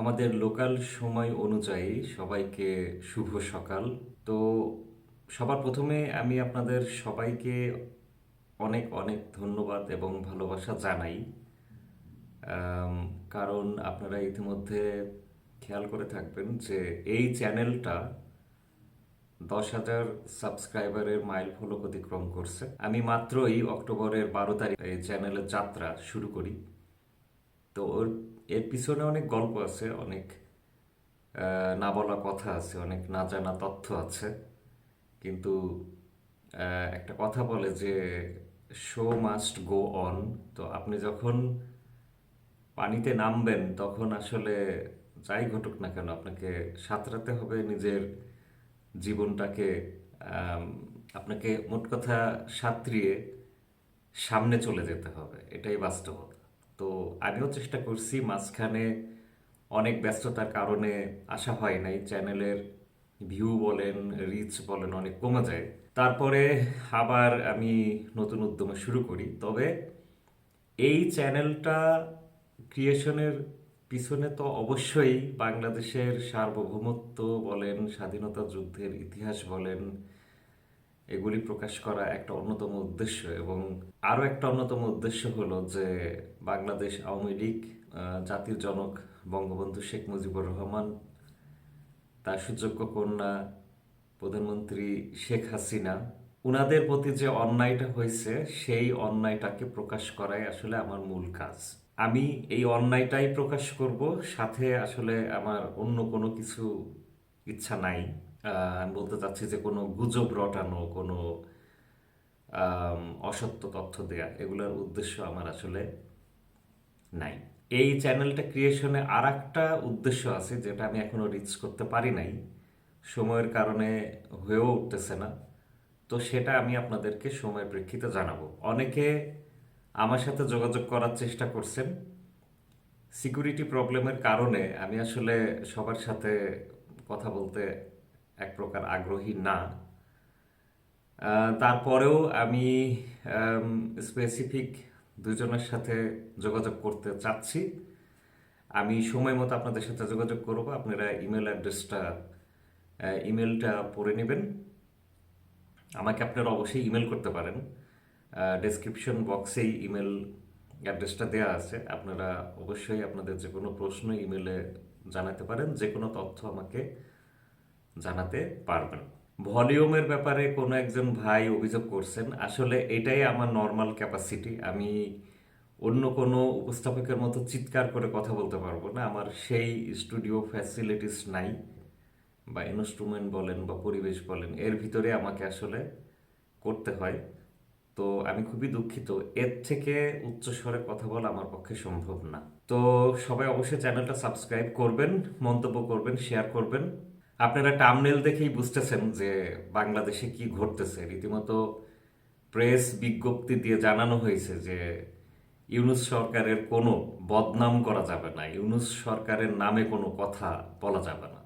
আমাদের লোকাল সময় অনুযায়ী সবাইকে শুভ সকাল। তো সবার প্রথমে আমি আপনাদের সবাইকে অনেক অনেক ধন্যবাদ এবং ভালোবাসা জানাই। কারণ আপনারা ইতিমধ্যে খেয়াল করে থাকবেন যে এই চ্যানেলটা দশ হাজার সাবস্ক্রাইবারের মাইল ফলক অতিক্রম করছে। আমি মাত্রই অক্টোবরের বারো তারিখ এই চ্যানেলের যাত্রা শুরু করি। তো ওর এর পিছনে অনেক গল্প আছে, অনেক না বলা কথা আছে, অনেক না জানা তথ্য আছে। কিন্তু একটা কথা বলে যে শো মাস্ট গো অন তো আপনি যখন পানিতে নামবেন, তখন আসলে যাই ঘটুক না কেন, আপনাকে সাঁতরাতে হবে নিজের জীবনটাকে আপনাকে মোট কথা সাঁতরিয়ে সামনে চলে যেতে হবে। এটাই বাস্তবতা তো আমিও চেষ্টা করছি মাঝখানে অনেক ব্যস্ততার কারণে আসা হয় নাই। চ্যানেলের ভিউ বলেন রিচ বলেন অনেক কমে যায়। তারপরে আবার আমি নতুন উদ্যমে শুরু করি। তবে এই চ্যানেলটা ক্রিয়েশনের পিছনে তো অবশ্যই বাংলাদেশের সার্বভৌমত্ব বলেন, স্বাধীনতা যুদ্ধের ইতিহাস বলেন এগুলি প্রকাশ করা একটা অন্যতম উদ্দেশ্য এবং আরও একটা অন্যতম উদ্দেশ্য হলো যে বাংলাদেশ আওয়ামী লীগ জাতির জনক বঙ্গবন্ধু শেখ মুজিবুর রহমান, তার সুযোগ্য কন্যা প্রধানমন্ত্রী শেখ হাসিনা, উনাদের প্রতি যে অন্যায়টা হয়েছে, সেই অন্যায়টাকে প্রকাশ করাই আসলে আমার মূল কাজ। আমি এই অন্যায়টাই প্রকাশ করব, সাথে আসলে আমার অন্য কোনো কিছু ইচ্ছা নাই। আমি বলতে চাচ্ছি যে কোনো গুজব রটানো, কোনো অসত্য তথ্য দেয়া, এগুলোর উদ্দেশ্য আমার আসলে নাই। এই চ্যানেলটা ক্রিয়েশনে আর একটা উদ্দেশ্য আছে, যেটা আমি এখনও রিচ করতে পারি নাই। সময়ের কারণে হয়েও উঠতেছে না। তো সেটা আমি আপনাদেরকে সময়ের প্রেক্ষিতে জানাব। অনেকে আমার সাথে যোগাযোগ করার চেষ্টা করছেন। সিকিউরিটি প্রবলেমের কারণে আমি আসলে সবার সাথে কথা বলতে এক প্রকার আগ্রহী না। তারপরেও আমি স্পেসিফিক দুজনের সাথে যোগাযোগ করতে চাচ্ছি। আমি সময় মতো আপনাদের সাথে যোগাযোগ করব। আপনারা ইমেল অ্যাড্রেসটা ইমেলটা পড়ে নেবেন। আমাকে আপনারা অবশ্যই ইমেল করতে পারেন। ডেসক্রিপশন বক্সেই ইমেল অ্যাড্রেসটা দেওয়া আছে। আপনারা অবশ্যই আপনাদের যে কোনো প্রশ্ন ইমেলে জানাতে পারেন। যে কোনো তথ্য আমাকে জানাতে পারবেন। ভলিউমের ব্যাপারে কোনো একজন ভাই অভিযোগ করছেন, আসলে এটাই আমার নর্মাল ক্যাপাসিটি আমি অন্য কোনো উপস্থাপকের মতো চিৎকার করে কথা বলতে পারব না। আমার সেই স্টুডিও ফ্যাসিলিটিস নাই, বা ইনস্ট্রুমেন্ট বলেন, বা পরিবেশ বলেন, এর ভিতরে আমাকে আসলে করতে হয়। তো আমি খুবই দুঃখিত। এর থেকে উচ্চ স্বরে কথা বলা আমার পক্ষে সম্ভব না। তো সবাই অবশ্যই চ্যানেলটা সাবস্ক্রাইব করবেন, মন্তব্য করবেন শেয়ার করবেন। আপনারা টামনেল দেখেই বুঝতেছেন যে বাংলাদেশে কি ঘটতেছে। রীতিমতো প্রেস বিজ্ঞপ্তি দিয়ে জানানো হয়েছে যে ইউনুস সরকারের কোনো বদনাম করা যাবে না, ইউনুস সরকারের নামে কোনো কথা বলা যাবে না।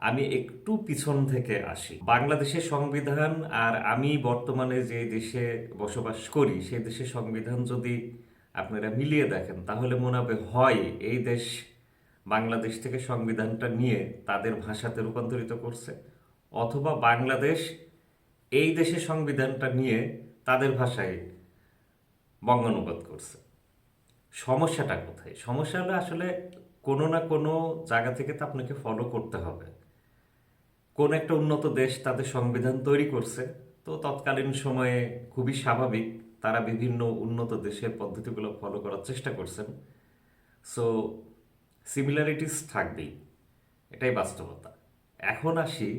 আমি একটু পিছন থেকে আসি। বাংলাদেশের সংবিধান আর আমি বর্তমানে যে দেশে বসবাস করি, সেই দেশের সংবিধান যদি আপনারা মিলিয়ে দেখেন, তাহলে মনে হবে, হয়, এই দেশ বাংলাদেশ থেকে সংবিধানটা নিয়ে তাদের ভাষাতে রূপান্তরিত করছে, অথবা বাংলাদেশ এই দেশের সংবিধানটা নিয়ে তাদের ভাষায় বঙ্গানুবাদ করছে। সমস্যাটা কোথায়? সমস্যা হলে আসলে কোনো না কোনো জায়গা থেকে তো আপনাকে ফলো করতে হবে। কোন একটা উন্নত দেশ তাদের সংবিধান তৈরি করছে, তো তৎকালীন সময়ে খুবই স্বাভাবিক তারা বিভিন্ন উন্নত দেশের পদ্ধতিগুলো ফলো করার চেষ্টা করছেন। সো সিমিলারিটিস থাকবেই। এটাই বাস্তবতা। এখন আসি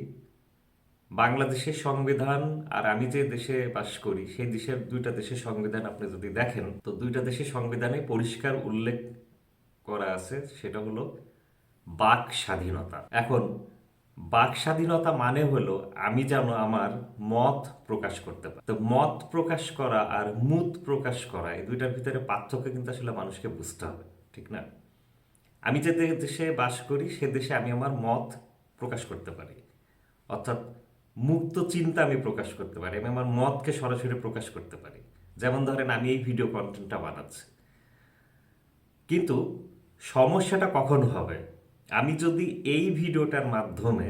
বাংলাদেশের সংবিধান আর আমি যে দেশে বাস করি, সেই দেশের দুইটা দেশের সংবিধান আপনি যদি দেখেন, তো দুইটা দেশের সংবিধানে পরিষ্কার উল্লেখ করা আছে, সেটা হলো বাক স্বাধীনতা। এখন, বাক স্বাধীনতা মানে হলো আমি যেন আমার মত প্রকাশ করতে পারি। তো মত প্রকাশ করা আর মুত প্রকাশ করা, এই দুইটার ভিতরে পার্থক্য কিন্তু আসলে মানুষকে বুঝতে হবে, ঠিক না? আমি যে দেশে বাস করি, সে দেশে আমি আমার মত প্রকাশ করতে পারি। অর্থাৎ মুক্ত চিন্তা আমি প্রকাশ করতে পারি, আমি আমার মতকে সরাসরি প্রকাশ করতে পারি। যেমন ধরেন, আমি এই ভিডিও কন্টেন্টটা বানাচ্ছি। কিন্তু সমস্যাটা কখন হবে? আমি যদি এই ভিডিওটার মাধ্যমে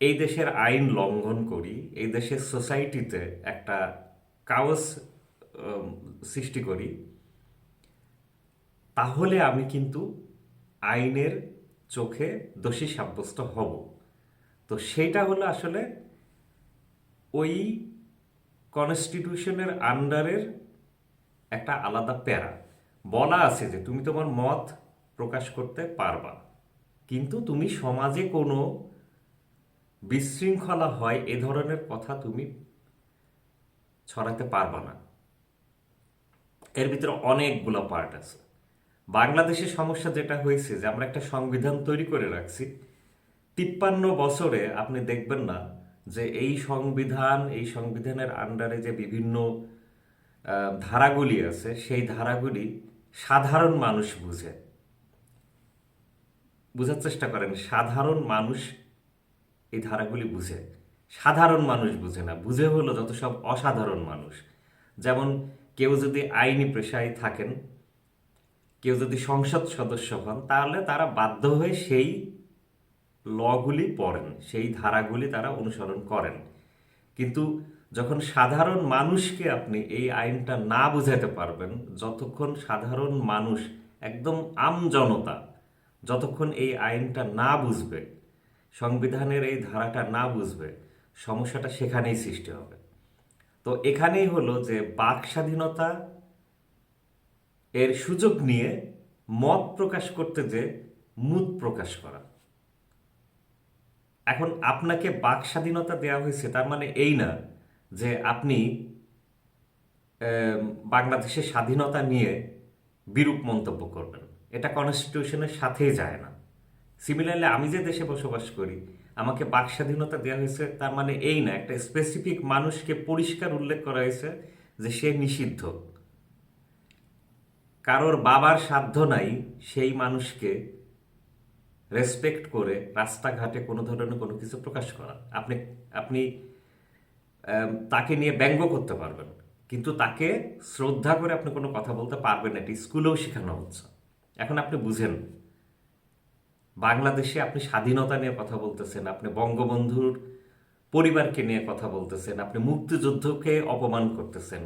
এই দেশের আইন লঙ্ঘন করি, এই দেশের সোসাইটিতে একটা কাওস সৃষ্টি করি তাহলে আমি কিন্তু আইনের চোখে দোষী সাব্যস্ত হব। তো সেটা হলো আসলে ওই কনস্টিটিউশনের আন্ডারের একটা আলাদা প্যারা। বলা আছে যে তুমি তোমার মত প্রকাশ করতে পারবা, কিন্তু তুমি সমাজে কোনো বিশৃঙ্খলা হয় এ ধরনের কথা তুমি ছড়াতে পারবা না। এর ভিতরে অনেকগুলো পার্ট আছে। বাংলাদেশের সমস্যা যেটা হয়েছে যে আমরা একটা সংবিধান তৈরি করে রাখছি, তিপ্পান্ন বছরে আপনি দেখবেন না যে এই সংবিধান, এই সংবিধানের আন্ডারে যে বিভিন্ন ধারাগুলি আছে, সেই ধারাগুলি সাধারণ মানুষ বুঝে। বোঝার চেষ্টা করেন, সাধারণ মানুষ এই ধারাগুলি বুঝে। সাধারণ মানুষ বুঝে না, বুঝে হলো যত সব অসাধারণ মানুষ। যেমন কেউ যদি আইনি পেশায় থাকেন কেউ যদি সংসদ সদস্য হন, তাহলে তারা বাধ্য হয়ে সেই লগুলি পড়েন, সেই ধারাগুলি তারা অনুসরণ করেন। কিন্তু যখন সাধারণ মানুষকে আপনি এই আইনটা না বুঝাতে পারবেন, যতক্ষণ সাধারণ মানুষ, একদম আম জনতা, যতক্ষণ এই আইনটা না বুঝবে, সংবিধানের এই ধারাটা না বুঝবে, সমস্যাটা সেখানেই সৃষ্টি হবে। তো এখানেই হলো যে বাক স্বাধীনতা এর সুযোগ নিয়ে মত প্রকাশ করতে যে মুদ প্রকাশ করা। এখন আপনাকে বাক স্বাধীনতা দেওয়া হয়েছে, তার মানে এই না যে আপনি বাংলাদেশের স্বাধীনতা নিয়ে বিরূপ মন্তব্য করবেন। এটা কনস্টিটিউশনের সাথেই যায় না। সিমিলারলি আমি যে দেশে বসবাস করি, আমাকে বাক স্বাধীনতা দেওয়া হয়েছে, তার মানে এই না, একটা স্পেসিফিক মানুষকে পরিষ্কার উল্লেখ করা হয়েছে যে সে নিষিদ্ধ। কারোর বাবার সাধ্য নাই সেই মানুষকে রেসপেক্ট করে রাস্তাঘাটে কোনো ধরনের কোনো কিছু প্রকাশ করা। আপনি আপনি তাকে নিয়ে ব্যঙ্গ করতে পারবেন, কিন্তু তাকে শ্রদ্ধা করে আপনি কোনো কথা বলতে পারবেন না। এটি স্কুলেও শেখানো হচ্ছে। এখন আপনি বুঝেন, বাংলাদেশে আপনি স্বাধীনতা নিয়ে কথা বলতেছেন, আপনি বঙ্গবন্ধুর পরিবারকে নিয়ে কথা বলতেছেন, আপনি মুক্তিযুদ্ধকে অপমান করতেছেন।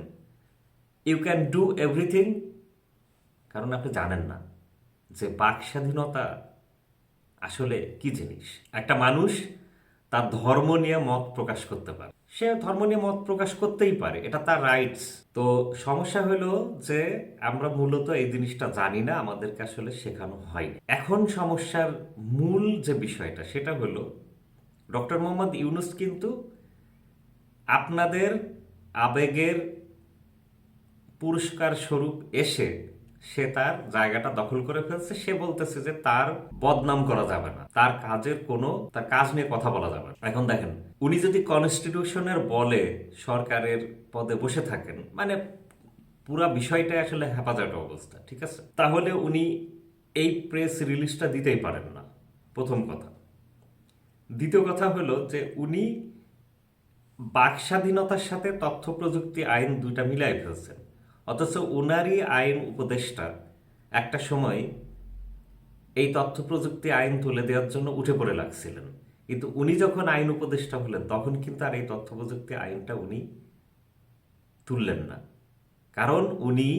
ইউ ক্যান ডু এভরিথিং কারণ আপনি জানেন না যে বাক স্বাধীনতা আসলে কি জিনিস? একটা মানুষ তার ধর্ম নিয়ে মত প্রকাশ করতে পারে। সে ধর্ম নিয়ে মত প্রকাশ করতেই পারে, এটা তার রাইটস তো সমস্যা হলো যে আমরা মূলত এই জিনিসটা জানি না, আমাদেরকে আসলে শেখানো হয়নি। এখন সমস্যার মূল যে বিষয়টা, সেটা হলো ডক্টর মোহাম্মদ ইউনুস কিন্তু আপনাদের আবেগের পুরস্কার স্বরূপ এসে সে তার জায়গাটা দখল করে ফেলছে। সে বলতেছে যে তার বদনাম করা যাবে না। তার কাজের কোনো, তার কাজ নিয়ে কথা বলা যাবে না। এখন দেখেন, উনি যদি কনস্টিটিউশনের বলে সরকারের পদে বসে থাকেন মানে পুরা বিষয়টা আসলে হেফাজত অবস্থা, ঠিক আছে? তাহলে উনি এই প্রেস রিলিজটা দিতেই পারেন না, প্রথম কথা। দ্বিতীয় কথা হলো যে উনি বাক স্বাধীনতার সাথে তথ্য প্রযুক্তি আইন দুইটা মিলাই ফেলছেন। অথচ উনারই আইন উপদেষ্টা একটা সময় এই তথ্য প্রযুক্তি আইন তুলে দেওয়ার জন্য উঠে পড়ে লাগছিলেন। কিন্তু উনি যখন আইন উপদেষ্টা হলেন, তখন কিন্তু আর এই তথ্য প্রযুক্তি আইনটা উনি তুললেন না। কারণ উনি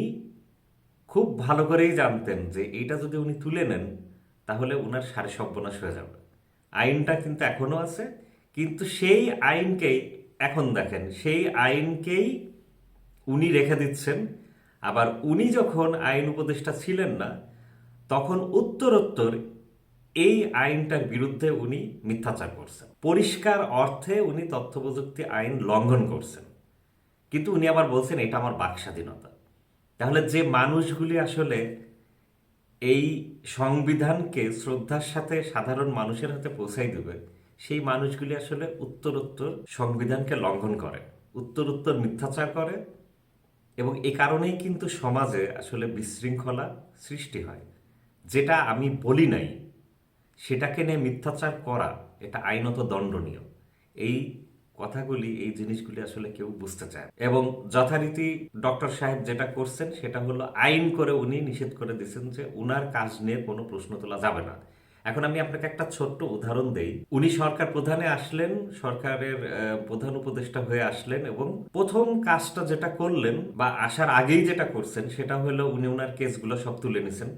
খুব ভালো করেই জানতেন যে এইটা যদি উনি তুলে নেন, তাহলে উনার সারে সর্বনাশ হয়ে যাবে। আইনটা কিন্তু এখনও আছে, কিন্তু সেই আইনকেই এখন দেখেন, সেই আইনকেই উনি রেখে দিচ্ছেন। আবার উনি যখন আইন উপদেষ্টা ছিলেন না, তখন উত্তরোত্তর এই আইনটার বিরুদ্ধে উনি মিথ্যাচার করছেন। পরিষ্কার অর্থে উনি তথ্য প্রযুক্তি আইন লঙ্ঘন করছেন। কিন্তু উনি আবার বলছেন, এটা আমার বাক স্বাধীনতা তাহলে যে মানুষগুলি আসলে এই সংবিধানকে শ্রদ্ধার সাথে সাধারণ মানুষের হাতে পৌঁছাই দেবে, সেই মানুষগুলি আসলে উত্তরোত্তর সংবিধানকে লঙ্ঘন করে। উত্তরোত্তর মিথ্যাচার করে এবং এ কারণেই কিন্তু সমাজে আসলে বিশৃঙ্খলা সৃষ্টি হয়। যেটা আমি বলি নাই, সেটাকে নিয়ে মিথ্যাচার করা, এটা আইনত দণ্ডনীয়। এই কথাগুলি, এই জিনিসগুলি আসলে কেউ বুঝতে চায় এবং যথারীতি ডক্টর সাহেব যেটা করছেন, সেটা হলো আইন করে উনি নিষেধ করে দিয়েছেন যে উনার কাজ নিয়ে কোনো প্রশ্ন তোলা যাবে না। এখন আমি আপনাকে একটা ছোট্ট উদাহরণ দেই। উনি সরকার প্রধানে আসলেন, সরকারের প্রধান উপদেষ্টা হয়ে আসলেন এবং প্রথম কাজটা যেটা করলেন বা আসার আগেই যেটা করছেন সেটা হলো উনি ওনার কেসগুলো সব তুলে নিছেন।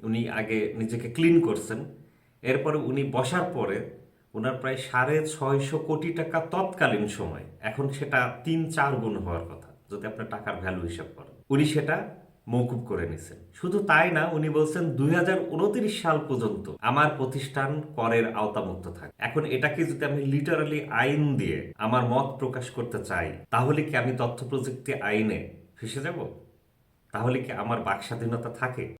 উনি আগে নিজেকে ক্লিন করছেন। এরপরে উনি বসার পরে ওনার প্রায় সাড়ে ছয়শো কোটি টাকা তৎকালীন সময়, এখন সেটা তিন চার গুণ হওয়ার কথা, যদি আপনার টাকার ভ্যালু হিসাব করেন। উনি সেটা মৌকুব করে নিছেন। শুধু তাই না, উনি বলছেন দুই হাজার উনত্রিশ সাল পর্যন্ত আমার প্রতিষ্ঠান করের আওতামুক্ত থাকে। এখন এটাকে যদি আমি লিটারালি আইন দিয়ে আমার মত প্রকাশ করতে চাই, তাহলে কি আমি তথ্য প্রযুক্তি আইনে ফেসে যাব? তাহলে কি আমার বাক স্বাধীনতা থাকে?